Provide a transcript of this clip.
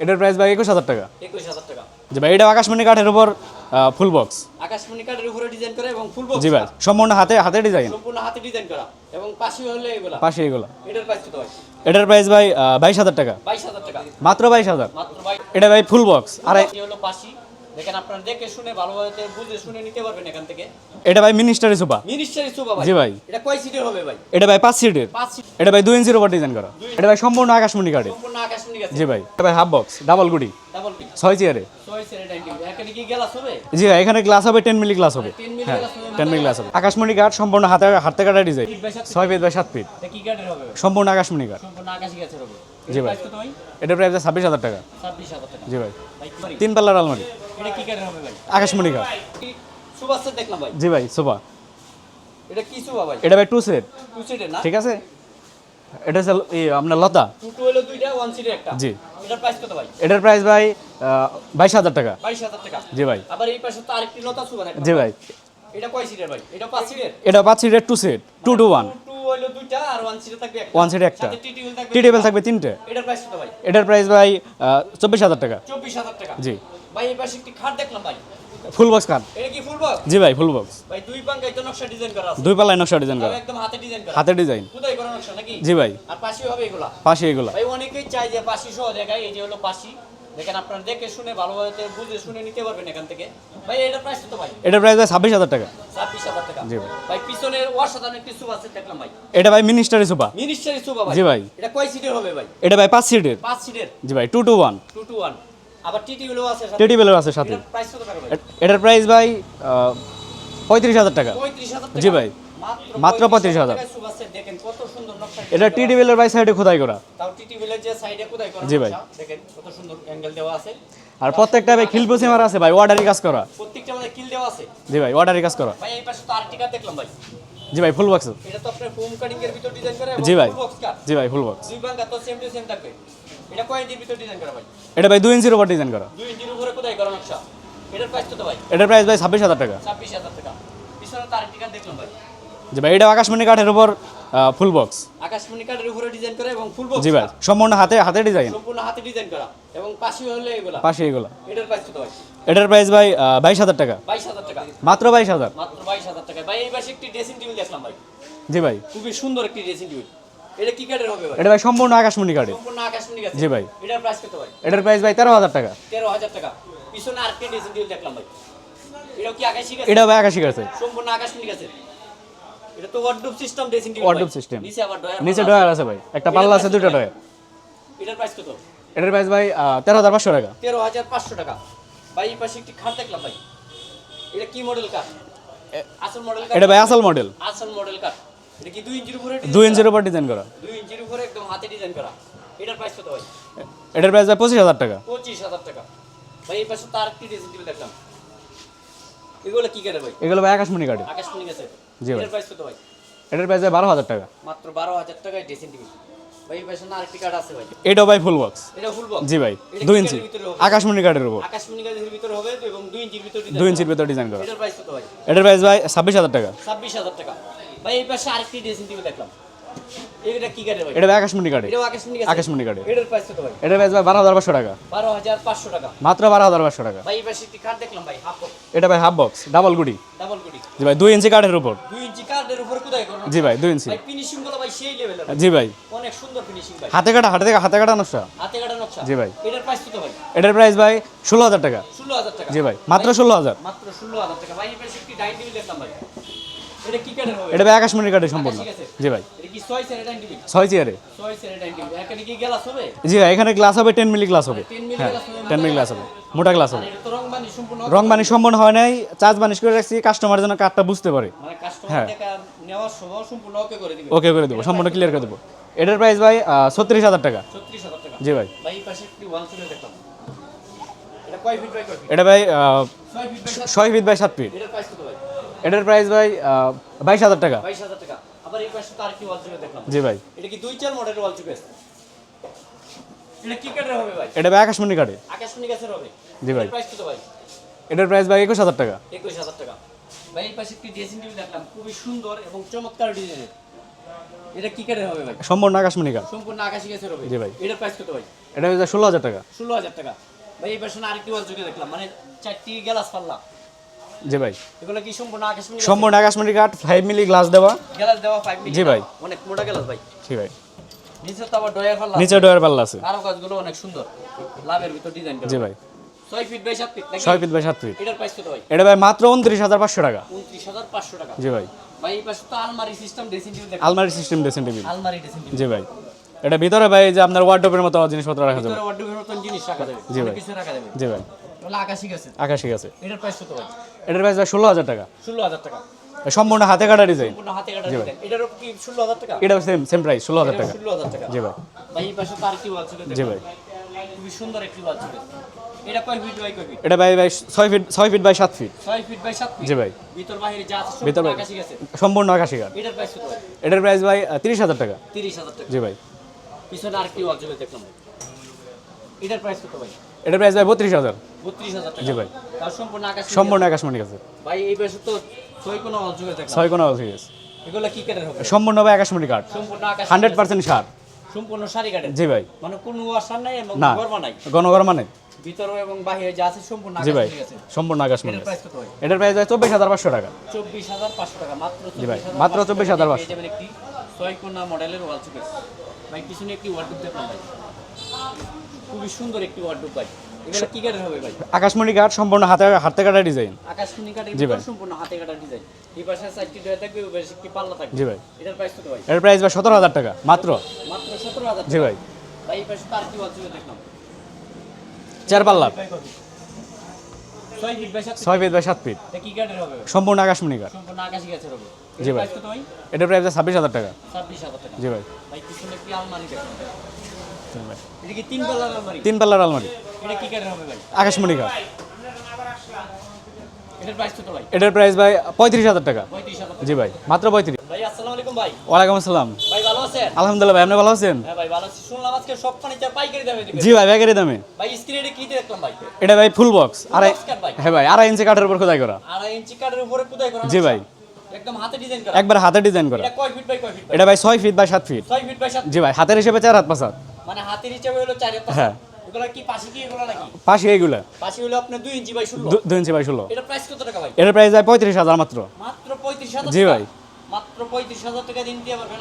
এটার প্রাইস ভাই একুশ হাজার টাকা। একুশ হাজার টাকা। জি ভাই এটা আকাশমণি কাঠের উপর ফুল বক্স আকাশমণি কাঠের উপরে ডিজাইন করা এবং ফুল বক্স জি ভাই সম্পূর্ণ হাতে হাতে ডিজাইন সম্পূর্ণ হাতে ডিজাইন করা এবং পাশে হলে এগুলা। পাশে এগুলা। এটার প্রাইস কত ভাই? এটার প্রাইস ভাই বাইশ হাজার টাকা। বাইশ হাজার টাকা। মাত্র বাইশ হাজার। মাত্র এটা ভাই ফুল বক্স আর হলো পাশি। দেখেন আপনারা দেখে শুনে ভালোভাবে বুঝে শুনে নিতে পারবেন এখান থেকে। এটা ভাই মিনিস্টারি সোফা। মিনিস্টারি সোফা ভাই। জি ভাই। এটা কয় সিটের হবে ভাই? এটা ভাই সিটের সিট এটা ইঞ্চির উপর ডিজাইন করা। এটা ভাই সম্পূর্ণ আকাশমণি কাঠের সম্পূর্ণ আকাশমণি জি ভাই। এটা ভাই হাফ বক্স ডাবল গুড়ি ডাবল পিস ছয় চেয়ারে ছয় সেট ডাইনিং এখানে কি গ্লাস হবে? জি ভাই এখানে গ্লাস হবে মিলি গ্লাস হবে। 10 মিলি হ্যাঁ হবে, টেন মিলি গ্লাস হবে। আকাশমণি সম্পূর্ণ হাতে হাতে কাটা ডিজাইন ছয় ফিট বাই সাত ফিট এটা কি কাঠের হবে? সম্পূর্ণ আকাশমণি সম্পূর্ণ আকাশি হবে। জি ভাই। এটার প্রাইস ছাব্বিশ হাজার টাকা। জি ভাই? তিন পাল্লার আলমারি। এটা কি কাঠের হবে ভাই? আকাশমণি কাঠ কি সেট দেখলাম ভাই? জি ভাই এটা কি সুবা ভাই? এটা ভাই টু সেট টু সিটের না? ঠিক আছে? এটা হচ্ছে আপনার লতা। হলো দুইটা ওয়ান সিটের একটা। জি। এটার প্রাইস কত ভাই? এটার প্রাইস ভাই বাইশ হাজার টাকা। বাইশ হাজার টাকা। জি ভাই। আবার এই পাশে তো আরেকটি লতা সুবা জি ভাই। এটা কয় সিটের ভাই? এটা পাঁচ সিটের এটা পাঁচ সিটের two set two two one one সিটে একটা। সিটে টি টেবিল থাকবে তিনটে। এটার প্রাইস কত ভাই? এটার প্রাইস ভাই চব্বিশ হাজার টাকা। চব্বিশ হাজার টাকা। জি। ভাই এই পাশে একটি খাট দেখলাম ভাই। ফুল বক্স কাঠ এটা কি ফুল বক্স জি ভাই ফুল বক্স ভাই দুই পাঙ্গাই তো নকশা ডিজাইন করা আছে। দুই পাল্লায় নকশা ডিজাইন করা। একদম হাতে ডিজাইন করা। হাতের ডিজাইন খুদাই করা নকশা নাকি? জি ভাই। আর পাশে হবে এগুলা। পাশে এগুলো। ভাই অনেকেই চাই যে পাশি সহ জায়গায় এই যে হলো পাশি। দেখেন আপনারা দেখে শুনে ভালোভাবে বুঝে শুনে নিতে পারবেন এখান থেকে। ভাই এটার প্রাইস কত ভাই? এটার প্রাইস ভাই ছাব্বিশ হাজার টাকা। ছাব্বিশ হাজার টাকা। জি ভাই। ভাই পিছনের অসাধারণ একটি সুপ আছে দেখলাম ভাই। এটা ভাই মিনিস্টারি সোফা মিনিস্টারি সুপা ভাই। জি ভাই। এটা কয় সিটের হবে ভাই? এটা ভাই পাঁচ সিটের পাঁচ সিটের জি ভাই two two one two two one আবার টিটি গুলো আছে টি টেবিলের আছে সাথে। প্রাইস কত টাকা এটার প্রাইস ভাই পঁয়ত্রিশ হাজার টাকা। পঁয়ত্রিশ হাজার টাকা। জি ভাই। মাত্র 35,000 টাকায় সুপ আছে দেখেন কত সুন্দর নকশা এটা টি টেবিলের ভাই সাইডে খোদাই করা। জি ভাই। দেখেন কত সুন্দর অ্যাঙ্গেল দেওয়া আছে। আর প্রত্যেকটা ভাই খিলপুসি মারা আছে ভাই অর্ডারি কাজ করা। প্রত্যেকটা আমাদের কিল দেওয়া আছে। জি ভাই অর্ডারি কাজ করা। ভাই এই পাশে তো আরেকটি কাঠ দেখলাম ভাই। জি ভাই ফুল বক্স এটা তো আপনার ফোম কাটিং এর ভিতর ডিজাইন করা জি ভাই। জি ভাই ফুল বক্স দুই বাঙ্গা তো সেম টু সেম থাকবে। এটা কয় ইঞ্চির ভিতর ডিজাইন করা ভাই? এটা ভাই দুই ইঞ্চির উপর ডিজাইন করা। দুই ইঞ্চির উপরে কোথায় করা নকশা এটার প্রাইস কত ভাই? এটার প্রাইস ভাই ছাব্বিশ হাজার টাকা। ছাব্বিশ হাজার টাকা। পিছনে তো আরেকটি কাঠ দেখলাম ভাই। জি ভাই এটা আকাশমণি কাঠের উপর ফুল বক্স আকাশমণি কাঠের উপরে ডিজাইন করা এবং ফুল বক্স জি ভাই সম্পূর্ণ হাতে হাতে ডিজাইন সম্পূর্ণ হাতে ডিজাইন করা। এবং পাশে হলে এগুলা। পাশে এগুলো। এটার প্রাইস কত ভাই? এটার প্রাইস ভাই বাইশ হাজার টাকা। বাইশ হাজার টাকা। মাত্র বাইশ হাজার। মাত্র বাইশ হাজার টাকা ভাই এই পাশে একটি ড্রেসিং টেবিল দেখলাম ভাই। জি ভাই। খুবই সুন্দর একটি ড্রেসিং টেবিল এটা কি কাঠের হবে ভাই? এটা ভাই সম্পূর্ণ আকাশমণি কাঠের সম্পূর্ণ আকাশমণি গাছ জি ভাই। এটার প্রাইস কত ভাই? এটার প্রাইস ভাই তেরো হাজার টাকা। তেরো হাজার টাকা। পিছনে আরেকটি ড্রেসিং টেবিল দেখলাম ভাই। এটা কি আকাশি গাছ এটা ভাই আকাশি গাছে সম্পূর্ণ আকাশমণি গাছের এটা তো wardrobe system dressing table Wardrobe system। নিচে আবার ডয়ার নিচে ডয়ার আছে। ভাই। একটা পাল্লা আছে দুইটা ডয়ার এটার প্রাইস কত? এটার প্রাইস ভাই তেরো হাজার পাঁচশো টাকা। তেরো হাজার পাঁচশো টাকা। ভাই এই পাশে একটি খাট দেখলাম ভাই। এটা কি মডেল কাঠ আসল মডেল কাঠ এটা ভাই আসল মডেল আসল মডেল কাঠ এটা কি দুই ইঞ্চির উপরে ডিজাইন করা? দুই ইঞ্চির উপরে একদম হাতে ডিজাইন করা। এটার প্রাইস কত ভাই? এটার প্রাইস ভাই পঁচিশ হাজার টাকা। পঁচিশ হাজার টাকা। ভাই এই পাশে তার একটি ড্রেসিং টেবিল দেখলাম। এগুলো কি ভাই? এগুলো ভাই আকাশমণি কাঠের। আকাশমণি গেছে জি ভাই। এটার প্রাইস কত ভাই? এটার প্রাইস বারো হাজার টাকা। মাত্র বারো হাজার টাকায় ড্রেসিং টেবিল ভাই এই পাশে না আরেকটি আছে ভাই। ভাই ফুল বক্স এটা ফুল বক্স জি ভাই দুই ইঞ্চি? আকাশমণি উপর। আকাশমণি গাছের ভিতরে হবে এবং দুই ইঞ্চির ভিতরে দুই ইঞ্চির ভিতর ডিজাইন করা। এটার প্রাইস কত ভাই? এটার প্রাইস ভাই ছাব্বিশ হাজার টাকা। ছাব্বিশ হাজার টাকা। ভাই এই পাশে আরেকটি ড্রেসিং টেবিল দেখলাম। এটা কি ভাই? এটা আকাশমণি কাঠের। এটাও আকাশমণি গাছ আকাশমণি কাঠের। এটার প্রাইস কত ভাই? এটার প্রাইস ভাই বারো হাজার পাঁচশো টাকা। মাত্র বারো হাজার পাঁচশো টাকা। ভাই এই পাশে একটি কাঠ দেখলাম ভাই হাফ এটা ভাই হাফ বক্স ডাবল গুড়ি ডাবল জি ভাই ইঞ্চি কাঠের উপর। দুই ইঞ্চি কাঠের উপর কোথায় করো? জি ভাই ইঞ্চি। ভাই ফিনিশিংগুলো ভাই সেই লেভেলের জি ভাই। অনেক সুন্দর ফিনিশিং ভাই। হাতে কাটা হাতে হাতে কাটা নকশা। হাতে কাটা নকশা। জি ভাই। এটার প্রাইস কত ভাই? এটার প্রাইস ভাই ষোলো হাজার টাকা। জি ভাই মাত্র ষোলো হাজার। মাত্র ষোলো হাজার টাকা। ভাই এই পাশে একটি ডাইনিং টেবিল দেখলাম ভাই। এটা কি কাঠের হবে? এটা ভাই আকাশমণি কাঠের সম্পূর্ণ। জি ভাই। এটা কি ছয় ডাইনিং টেবিল? চেয়ারে। ছয় সেরে ডাইনিং টেবিল। এখানে কি গ্লাস হবে? জি ভাই এখানে গ্লাস হবে টেন মিলি গ্লাস হবে। 10 মিলি হ্যাঁ হবে, টেন মিলি গ্লাস হবে। মোটা গ্লাস হবে। রং বানি সম্পূর্ণ হয় নাই চার্জ বানিশ করে রাখছি কাস্টমার যেন কাঠটা বুঝতে পারে। মানে হ্যাঁ। নেওয়ার সময় সম্পূর্ণ ওকে করে দিবে। ওকে করে দেবো সম্পূর্ণ ক্লিয়ার করে দেবো। এটার প্রাইস ভাই ছত্রিশ হাজার টাকা। জি ভাই। এটা ভাই ছয় ফিট বাই সাত ফিট এটার প্রাইস ভাই বাইশ হাজার টাকা। বাইশ হাজার টাকা। আবার এই পাশে তো আরেকটি ওয়াল দেখলাম। জি ভাই। এটা কি দুই চার মডেলের ওয়াল এটা কি কাঠের হবে ভাই? এটা ভাই আকাশমণি কাঠে আকাশমণি গাছের হবে। জি ভাই। প্রাইস কত ভাই? এটার প্রাইস ভাই একুশ হাজার টাকা। একুশ হাজার টাকা। ভাই এই পাশে একটি ড্রেসিং টেবিল দেখলাম। খুবই সুন্দর এবং চমৎকার ডিজাইনের এটা কি কাঠের হবে ভাই? সম্পূর্ণ আকাশমণি কাঠ। সম্পূর্ণ আকাশি গাছের হবে। জি ভাই। এটার প্রাইস কত ভাই? এটা ষোলো হাজার টাকা। ষোলো হাজার টাকা। ভাই এই পাশে আরেকটি ওয়াল যুগে দেখলাম। মানে চারটি গ্লাস পাল্লা। জি ভাই। এগুলো কি সম্পূর্ণ আকাশ সম্পূর্ণ আকাশমণি কাঠ ফাইভ মিলি গ্লাস দেওয়া। গ্লাস দেওয়া ফাইভ জি ভাই। অনেক মোটা গ্লাস ভাই। জি ভাই। নিচে তো আবার ডয়ার পাল্লা নিচে ডোয়ার পাল্লা আছে। কারও গাছগুলো অনেক সুন্দর। লাভের ভিতর ডিজাইন জি ভাই। ছয় ফিট বাই সাত ফিট নাকি? ছয় ফিট বাই সাত ফিট এটার প্রাইস কত ভাই? এটা ভাই মাত্র উনত্রিশ হাজার পাঁচশো টাকা। উনত্রিশ হাজার পাঁচশো টাকা। জি ভাই। ভাই এই পাশে তো আলমারি সিস্টেম ড্রেসিং টেবিল দেখো। আলমারি সিস্টেম ড্রেসিং টেবিল। আলমারি ড্রেসিং টেবিল। জি ভাই। এটা ভিতরে ভাই যে আপনার ওয়ার্ডরোবের মতো জিনিসপত্র রাখা যাবে। ওয়ার্ডরোবের মতন জিনিস রাখা যাবে। জি ভাই। কিছু রাখা যাবে। জি ভাই। আকাশি গাছে আকাশি আছে। এটার প্রাইস কত ভাই? এটার প্রাইস ভাই ষোলো হাজার টাকা। ষোলো হাজার টাকা। সম্পূর্ণ হাতে কাটা ডিজাইন সম্পূর্ণ হাতে কাটা ডিজাইন এটারও কি ষোলো হাজার টাকা? এটা সেম সেম প্রাইস ষোলো হাজার টাকা। ষোলো হাজার টাকা। জি ভাই। ভাই এই পাশে তো আরেকটি ওয়াল ছিল জি ভাই। খুবই সুন্দর একটি ওয়াল ছিল এটা কয় ফিট বাই কয় ফিট এটা ভাই ভাই ছয় ফিট ছয় ফিট বাই সাত ফিট ছয় ফিট বাই সাত ফিট জি ভাই। ভিতর বাহিরে যা আছে ভিতর সম্পূর্ণ। আকাশি গাছে সম্পূর্ণ আকাশি কাঠ এটার প্রাইস কত এটার প্রাইস ভাই তিরিশ হাজার টাকা। তিরিশ হাজার টাকা। জি ভাই। পিছনে আরেকটি ওয়াল ছিল দেখলাম এটার প্রাইস কত ভাই? এটার প্রাইস ভাই বত্রিশ হাজার। বত্রিশ হাজার জি ভাই। তার সম্পূর্ণ আকাশ সম্পূর্ণ আকাশমণি আছে। ভাই এই তো ছয় কোনো ছিল দেখলাম ছয় কোনো ঠিক আছে এগুলো কি হবে? সম্পূর্ণ ভাই আকাশমণি কাঠ। সম্পূর্ণ আকাশ হান্ড্রেড পার্সেন্ট সার। সম্পূর্ণ সারি জি ভাই। মানে কোনো ওয়াশার নাই এবং গরমা নাই। মানে ভিতরে এবং বাহিরে যা আছে সম্পূর্ণ জি ভাই। সম্পূর্ণ আকাশমণি এটার প্রাইস ভাই? চব্বিশ হাজার পাঁচশো টাকা। চব্বিশ হাজার পাঁচশো টাকা। মাত্র জি ভাই, মাত্র 24,500 টাকায় পাঁচশো। ছয় কোনা মডেলের ওয়াল ভাই পিছনে একটি ওয়ার্ডরোব দেখলাম ভাই। খুবই সুন্দর একটি ওয়ার্ডরোব ভাই। এগুলো কি কাঠের হবে ভাই? আকাশমণি কাঠ সম্পূর্ণ হাতে হাতে কাটা ডিজাইন আকাশমণি কাঠের জি সম্পূর্ণ হাতে কাটা ডিজাইন এই পাশে চারটি ডয়া থাকবে ওই পাশে একটি পাল্লা থাকবে। জি ভাই। এটার প্রাইস কত ভাই? এটার প্রাইস ভাই সতেরো হাজার টাকা মাত্র। মাত্র সতেরো হাজার জি ভাই। ভাই এই পাশে তার কি ওয়াল দেখলাম। চার পাল্লা। ছয় ফিট বাই সাত ছয় ফিট বাই সাত ফিট এটা কি কাঠের হবে? সম্পূর্ণ আকাশমণি কাঠ। সম্পূর্ণ আকাশি গাছের হবে। জি ভাই। এটার প্রাইস ছাব্বিশ হাজার টাকা। ছাব্বিশ হাজার টাকা। জি ভাই। ভাই পিছনে একটি আলমারি দেখলাম ভাই। এটা কি তিন পাল্লার আলমারি? তিন পাল্লার আলমারি। এটা কি কাঠের হবে ভাই? আকাশমণি কাঠ। এটার প্রাইস ভাই? পঁয়ত্রিশ হাজার টাকা। জি ভাই মাত্র পঁয়ত্রিশ। ওয়ালাইকুম আসসালাম। আলহামদুলিল্লাহ ভাই আপনি ভালো আছেন? হ্যাঁ ভাই পাইকারি দামে জি ভাই দামে। এটা ভাই ফুল বক্স আড়াই? হ্যাঁ ভাই আড়াই ইঞ্চি কাঠের উপর খোদাই করা। জি ভাই। একদম হাতে ডিজাইন করা। একবার হাতে ডিজাইন করা। এটা কয় ফিট বাই কয় ফিট ভাই এটা ভাই ছয় ফিট বাই সাত ফিট বাই জি ভাই হাতের হিসেবে চার হাত পাঁচ হাত মানে হাতের হিসেবে হলো হাত হ্যাঁ। এগুলা কি পাশে কি এগুলো নাকি? পাশে এইগুলা। পাশে হলো আপনার ইঞ্চি বাই ইঞ্চি এটা প্রাইস কত টাকা ভাই? এটার প্রাইস ভাই পঁয়ত্রিশ হাজার মাত্র। মাত্র জি ভাই। মাত্র পঁয়ত্রিশ হাজার টাকা দিন দিয়ে পারবেন